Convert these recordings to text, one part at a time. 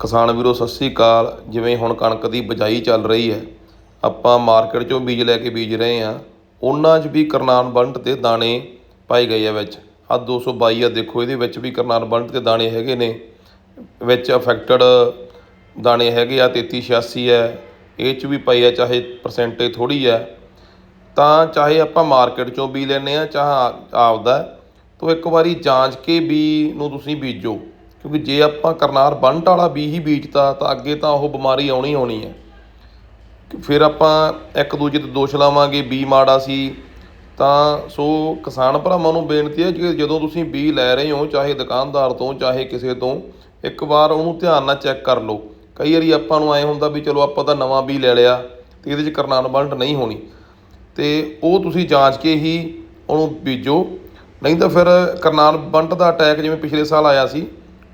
ਕਿਸਾਨ ਵੀਰੋ ਸਤਿ ਸ੍ਰੀ ਅਕਾਲ। ਜਿਵੇਂ ਹੁਣ ਕਣਕ ਦੀ ਬਿਜਾਈ ਚੱਲ ਰਹੀ ਹੈ ਆਪਾਂ ਮਾਰਕੀਟ 'ਚੋਂ ਬੀਜ ਲੈ ਕੇ ਬੀਜ ਰਹੇ ਹਾਂ। ਉਹਨਾਂ 'ਚ ਵੀ ਕਰਨਾਨ ਬੰਟ ਦੇ ਦਾਣੇ ਪਾਏ ਗਏ ਆ ਵਿੱਚ। ਆ 222 ਆ ਦੇਖੋ ਇਹਦੇ ਵਿੱਚ ਵੀ ਕਰਨਾਨ ਬੰਟ ਦੇ ਦਾਣੇ ਹੈਗੇ ਨੇ। ਵਿੱਚ ਅਫੈਕਟਡ ਦਾਣੇ ਹੈਗੇ ਆ 3386 ਹੈ। ਇਹ 'ਚ ਵੀ ਪਈ ਆ ਚਾਹੇ ਪਰਸੈਂਟੇਜ ਥੋੜੀ ਹੈ। ਤਾਂ ਚਾਹੇ ਆਪਾਂ ਮਾਰਕੀਟ 'ਚੋਂ ਬੀ ਲੈਨੇ ਆ ਚਾਹੇ ਆਪਦਾ ਹੈ, ਤਾਂ ਇੱਕ ਵਾਰੀ ਜਾਂਚ ਕੇ ਬੀ ਨੂੰ ਤੁਸੀਂ ਬੀਜੋ। ਕਿਉਂਕਿ ਜੇ ਆਪਾਂ ਕਰਨਾਰ ਬੰਟ ਵਾਲਾ ਬੀ ਹੀ ਬੀਜਤਾ, ਤਾਂ ਅੱਗੇ ਤਾਂ ਉਹ ਬਿਮਾਰੀ ਆਉਣੀ ਆਉਣੀ ਹੈ। ਫਿਰ ਆਪਾਂ ਇੱਕ ਦੂਜੇ ਤੇ ਦੋਸ਼ ਲਾਵਾਂਗੇ, ਬੀ ਮਾੜਾ ਸੀ। ਤਾਂ ਸੋ ਕਿਸਾਨ ਭਰਾਵਾਂ ਨੂੰ ਬੇਨਤੀ ਹੈ ਕਿ ਜਦੋਂ ਤੁਸੀਂ ਬੀ ਲੈ ਰਹੇ ਹੋ, ਚਾਹੇ ਦੁਕਾਨਦਾਰ ਤੋਂ, ਚਾਹੇ ਕਿਸੇ ਤੋਂ, ਇੱਕ ਵਾਰ ਉਹਨੂੰ ਧਿਆਨ ਨਾਲ ਚੈੱਕ ਕਰ ਲਓ। ਕਈ ਵਾਰੀ ਆਪਾਂ ਨੂੰ ਐ ਹੁੰਦਾ ਵੀ ਚਲੋ ਆਪਾਂ ਤਾਂ ਨਵਾਂ ਬੀ ਲੈ ਲਿਆ, ਤੇ ਇਹਦੇ 'ਚ ਕਰਨਾਨ ਬੰਟ ਨਹੀਂ ਹੋਣੀ। ਤੇ ਉਹ ਤੁਸੀਂ ਜਾਂਚ ਕੇ ਹੀ ਉਹਨੂੰ ਬੀਜੋ। ਨਹੀਂ ਤਾਂ ਫਿਰ ਕਰਨਾਲ ਬੰਟ ਦਾ ਅਟੈਕ ਜਿਵੇਂ ਪਿਛਲੇ ਸਾਲ ਆਇਆ ਸੀ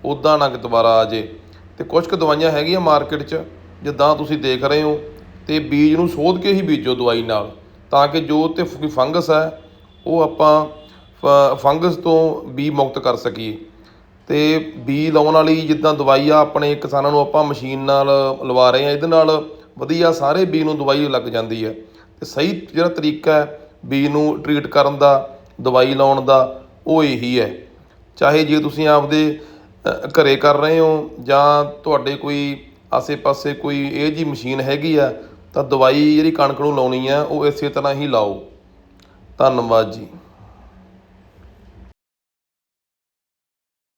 ਉਦਾਂ ਨਾ ਦੁਬਾਰਾ ਆ ਜੇ। ਤੇ ਕੁਝ ਕੁ ਦਵਾਈਆਂ ਹੈਗੀਆਂ ਮਾਰਕੀਟ 'ਚ, ਜਿੱਦਾਂ ਤੁਸੀਂ ਦੇਖ ਰਹੇ ਹੋ, ਤੇ ਬੀਜ ਨੂੰ ਸੋਧ ਕੇ ਹੀ ਬੀਜੋ ਦਵਾਈ ਨਾਲ, ਤਾਂ ਕਿ ਜੋ ਤੇ ਕੋਈ ਫੰਗਸ ਹੈ, ਉਹ ਆਪਾਂ ਫ- ਫੰਗਸ ਤੋਂ ਬੀ ਮੁਕਤ ਕਰ ਸਕੀਏ। ਤੇ ਬੀ ਲਾਉਣ ਵਾਲੀ ਜਿੱਦਾਂ ਦਵਾਈ ਆ, ਆਪਣੇ ਕਿਸਾਨਾਂ ਨੂੰ ਆਪਾਂ ਮਸ਼ੀਨ ਨਾਲ ਲਵਾ ਰਹੇ ਆ ਇਹਦੇ ਨਾਲ ਵਧੀਆ ਸਾਰੇ ਬੀ ਨੂੰ ਦਵਾਈ ਲੱਗ ਜਾਂਦੀ ਹੈ। ਤੇ ਸਹੀ ਜਿਹੜਾ ਤਰੀਕਾ ਹੈ ਬੀ ਨੂੰ ਟਰੀਟ ਕਰਨ ਦਾ, ਦਵਾਈ ਲਾਉਣ ਦਾ, ਉਹ ਇਹੀ ਹੈ। ਚਾਹੇ ਜੇ ਤੁਸੀਂ ਆਪਦੇ ਘਰੇ ਕਰ ਰਹੇ ਹੋ ਜਾਂ ਤੁਹਾਡੇ ਕੋਈ ਆਸੇ-ਪਾਸੇ ਕੋਈ ਇਹ ਜਿਹੀ ਮਸ਼ੀਨ ਹੈਗੀ ਆ, ਤਾਂ ਦਵਾਈ ਜਿਹੜੀ ਕਣਕ ਨੂੰ ਲਾਉਣੀ ਆ, ਉਹ ਇਸੇ ਤਰ੍ਹਾਂ ਹੀ ਲਾਓ। ਧੰਨਵਾਦ ਜੀ।